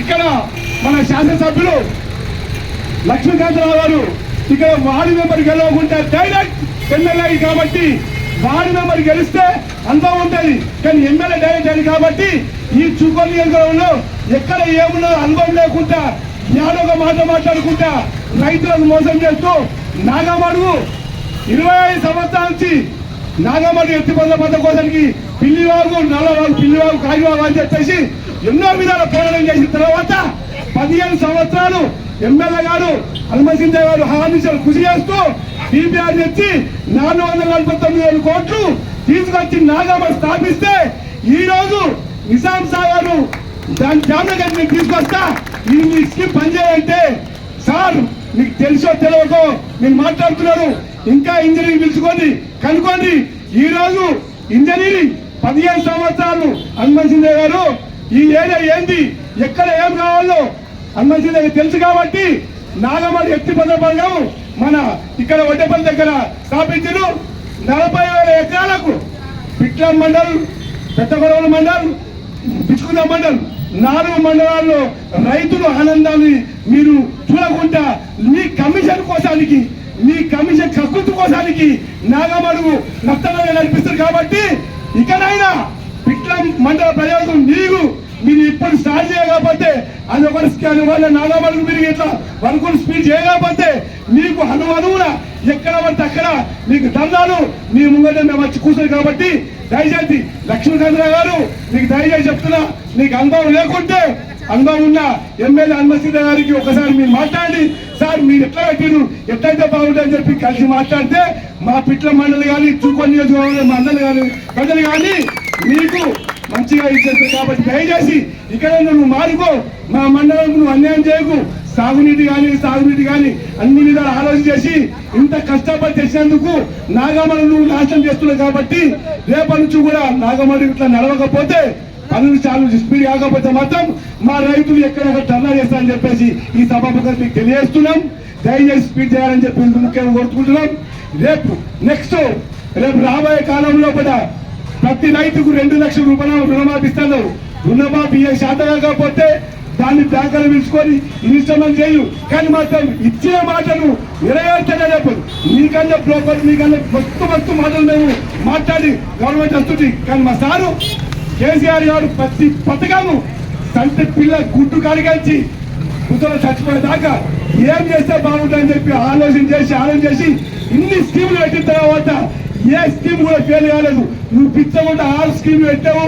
ఇక్కడ మన శాసనసభ్యులు లక్ష్మీకాంతరావు గారు ఇక్కడ వార్డు మెంబర్ గెలవకుంటే డైరెక్ట్ ఎమ్మెల్యే కాబట్టి వార్డు మెంబర్ గెలిస్తే అంతా ఉంటుంది. కానీ ఎమ్మెల్యే డైరెక్ట్ అని కాబట్టి ఈ చుక్కల నియోజకవర్గంలో ఎక్కడ ఏమున్నా అనుభవం లేకుండా యాడో మాట మాట్లాడుకుంటా రైతులను మోసం చేస్తూ నాగమడుగు ఇరవై ఐదు సంవత్సరాల నుంచి నాగమడుగు ఎత్తి పొంద పథకం కోసానికి పిల్లివాగు నల్లవాగు పిల్లివాగు కాగివాగు అని చెప్పేసి ఎన్నో విధాల పోరాటం చేసిన తర్వాత పదిహేను సంవత్సరాలు ఎమ్మెల్యే గారు హనుమసింహ గారు హామీసాలు కృషి చేస్తూ టీపీఆర్ తెచ్చి నాలుగు వందల నలభై తొమ్మిది వేల కోట్లు తీసుకొచ్చి నాగమ్మ స్థాపిస్తే ఈ రోజు నిజాం సాగర్ దాని జామగడ్డ మీకు తీసుకొస్తా. ఇది మీ స్కీమ్ పనిచేయాలంటే సార్ మీకు తెలుసో తెలియకో మీరు మాట్లాడుతున్నారు ఇంకా ఇంజనీరింగ్ పిలుచుకోండి కనుక్కోండి. ఈ రోజు ఇంజనీరింగ్ పదిహేను సంవత్సరాలు హనుమసింహ గారు ఈ ఏరియా ఏంది? ఎక్కడ ఏం కావాలో? హనుమసింహ తెలుసు కాబట్టి నాగమడి ఎత్తి పదపడడం మన ఇక్కడ వడ్డేపల్లి దగ్గర స్థాపించారు. నలభై వేల ఎకరాలకు పిట్ల మండల్ పెద్దగొడవల మండల్ బిచ్చుకున్న మండల్. నాలుగు మండలాల్లో రైతుల ఆనందాన్ని మీరు చూడకుండా మీ కమిషన్ కోసానికి మీ కమిషన్ కకృతి కోసానికి నాగమడుగు నష్టంగా నడిపిస్తారు కాబట్టి ఇకనైనా పిట్లం మండల ప్రజలకు నీకు మీరు ఇప్పుడు స్టార్ట్ చేయకపోతే అది ఒక స్కాన్ వల్ల నాగమడుగు మీరు ఇట్లా వరకులు స్పీడ్ చేయకపోతే మీకు అనువనువున ఎక్కడ పడితే అక్కడ మీకు దండాలు మీ ముంగట మేము వచ్చి కూర్చోరు కాబట్టి దయచేసి లక్ష్మీకాంతరావు గారు మీకు దయచేసి చెప్తున్నా మీకు అనుభవం లేకుంటే అనుభవం ఉన్న ఎమ్మెల్యే హనుమసీత గారికి ఒకసారి మీరు మాట్లాడి సార్ మీరు ఎట్లా పెట్టిరు ఎట్లయితే బాగుంటుందని చెప్పి కలిసి మాట్లాడితే మా పిట్ల మండలి కానీ చూకొని నియోజకవర్గం మండలి కానీ ప్రజలు కానీ నీకు మంచిగా ఇచ్చేస్తారు కాబట్టి దయచేసి ఇక్కడ నువ్వు మారుకో మా మండలం నువ్వు అన్యాయం చేయకు. సాగునీటి కానీ సాగునీటి కానీ అన్ని విధాలు ఆలోచన చేసి ఇంత కష్టపడి తెచ్చినందుకు నాగమణి నువ్వు నాశనం చేస్తున్నావు కాబట్టి రేపటి నుంచి కూడా నాగమణి ఇట్లా నడవకపోతే పనులు చాలు స్పీడ్ కాకపోతే మాత్రం మా రైతులు ఎక్కడ ధర్నా చేస్తారని చెప్పేసి ఈ సభాముఖం మీకు తెలియజేస్తున్నాం. దయచేసి స్పీడ్ చేయాలని చెప్పి ముఖ్యంగా కోరుకుంటున్నాం. రేపు నెక్స్ట్ రేపు రాబోయే కాలంలో కూడా ప్రతి రైతుకు రెండు లక్షల రూపాయలు రుణమాఫీ ఇస్తారు రుణమాఫీ ఏ శాతం కాకపోతే దాన్ని బ్యాంకులు పిలుచుకొని ఇన్స్టాల్మెంట్ చేయు కానీ మాత్రం ఇచ్చే మాటలు నెరవేర్చగా చెప్పదు మీకన్నా బ్రోకర్ మీకన్నా మస్తు మస్తు మాటలు మేము మాట్లాడి గవర్నమెంట్ వస్తుంది కానీ మా సారు కేసీఆర్ గారు ప్రతి పథకము సంత పిల్ల గుడ్డు కడిగించి ముసలు చచ్చిపోయేదాకా ఏం చేస్తే బాగుంటుందని చెప్పి ఆలోచన చేసి ఆలోచన చేసి ఇన్ని స్కీములు పెట్టిన తర్వాత ఏ స్కీమ్ కూడా ఫెయిల్ కాలేదు. నువ్వు పిచ్చకుండా ఆరు స్కీమ్ పెట్టావు.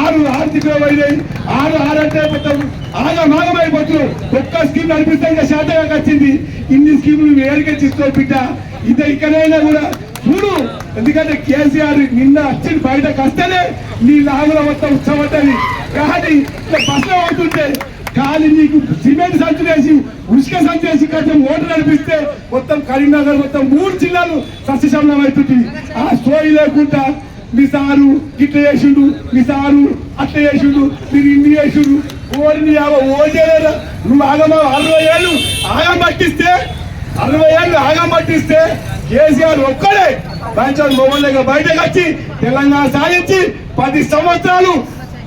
ఆరు ఆర్థిక అయినాయి ఆరు ఆరు అంటే మొత్తం ఆగా మాగమైపోతున్నావు ఒక్క స్కీమ్ నడిపిస్తే ఇంకా శాతగా వచ్చింది. ఇన్ని స్కీములు నువ్వు ఏరికెచ్చి బిడ్డ? ఇది ఇక్కడైనా కూడా చూడు. ఎందుకంటే కేసీఆర్ నిన్న వచ్చి బయటకు వస్తేనే నీ లాగుల మొత్తం ఉత్సవట్టని కానీ ఇట్లా బస్సులో అవుతుంటే కానీ నీకు సిమెంట్ సంచు చేసి ఉసుక సంచు చేసి కొంచెం ఓటు నడిపిస్తే మొత్తం కరీంనగర్ మొత్తం మూడు జిల్లాలు సస్యశమనం అవుతుంది ఆ స్టోరీ లేకుండా మీ సారు గిట్ల చేసిండు మీ సారు అట్ల చేసిండు మీరు ఇన్ని చేసిండు. ఓడిని ఓడిలేరా నువ్వు ఆగమా? అరవై ఏళ్ళు ఆగం పట్టిస్తే అరవై ఏళ్ళు ఆగం పట్టిస్తే కేసీఆర్ ఒక్కడే. పంచాయత్ మొబైల్ బయటకు వచ్చి తెలంగాణ సాధించి పది సంవత్సరాలు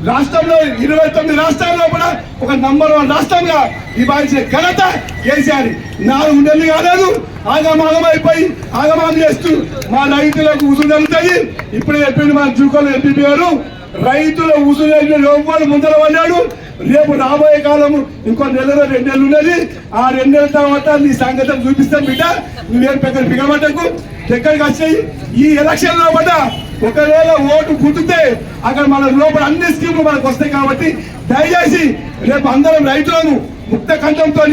రాష్ట్రంలో ఇరవై తొమ్మిది రాష్ట్రాల్లో కూడా ఒక నంబర్ వన్ రాష్ట్రంగా ఇవ్వాల్సిన ఘనత కేసీఆర్. నాలుగు నెలలు కాలేదు ఆగమాగమైపోయి ఆగమాగం చేస్తూ మా రైతులకు ఉసురు జరుగుతుంది ఇప్పుడే చెప్పింది మా జూకోలు ఎంపీ గారు రైతుల ఉసురు లోపాలు ముందర పడ్డాడు. రేపు రాబోయే కాలము ఇంకో నెలలో రెండు నెలలు ఉన్నది. ఆ రెండు నెలల తర్వాత నీ సంగతం చూపిస్తాం బిడ్డ. నువ్వేం పెద్ద బిగమట్టకు దగ్గరికి వచ్చాయి? ఈ ఎలక్షన్లో పడ్డా. ఒకవేళ ఓటు పుట్టితే అక్కడ మన లోపల అన్ని స్కీములు మనకు వస్తాయి కాబట్టి దయచేసి రేపు అందరం రైతులను ముక్త కంఠంతో